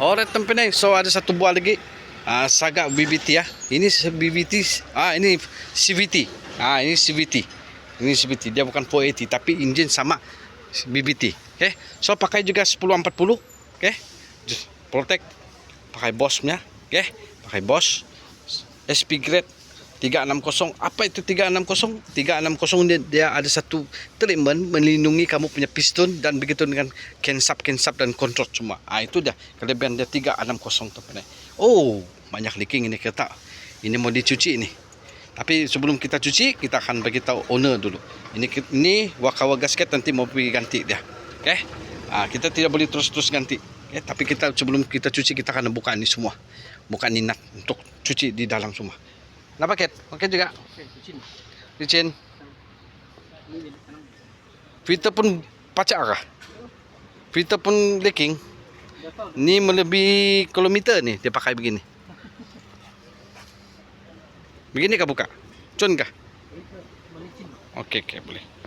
Alright teman So ada satu buah lagi. Ah Saga BBT ya. Ini BBT. Ah ini CVT. Ah ini CVT. Ini CVT. Dia bukan 480 tapi engine sama BBT. Okay. So pakai juga 1040. Okay. Protect. Pakai Bosch-nya. Okay. Pakai Bosch. SP grade 360 apa itu 360 360 dia, dia ada satu treatment melindungi kamu punya piston dan begitu dengan kensap kensap dan kontrol semua ah itu dia kelebihan dia 360 tu pandai oh banyak leaking ini kereta. Ini mau dicuci ini. Tapi sebelum kita cuci kita akan bagi tahu owner dulu. Ini ini wakawa gasket nanti mau pergi ganti dia. Okey? Ah kita tidak boleh terus-terus ganti. Okay? tapi kita sebelum kita cuci kita akan buka ini semua. Buka ini nut untuk cuci di dalam semua Nak paket? Paket juga. Licin. Filter pun pacak kah? Filter pun leaking. Ni melebihi kilometer ni dia pakai begini. Begini kah buka? Cun kah? Okey okey boleh.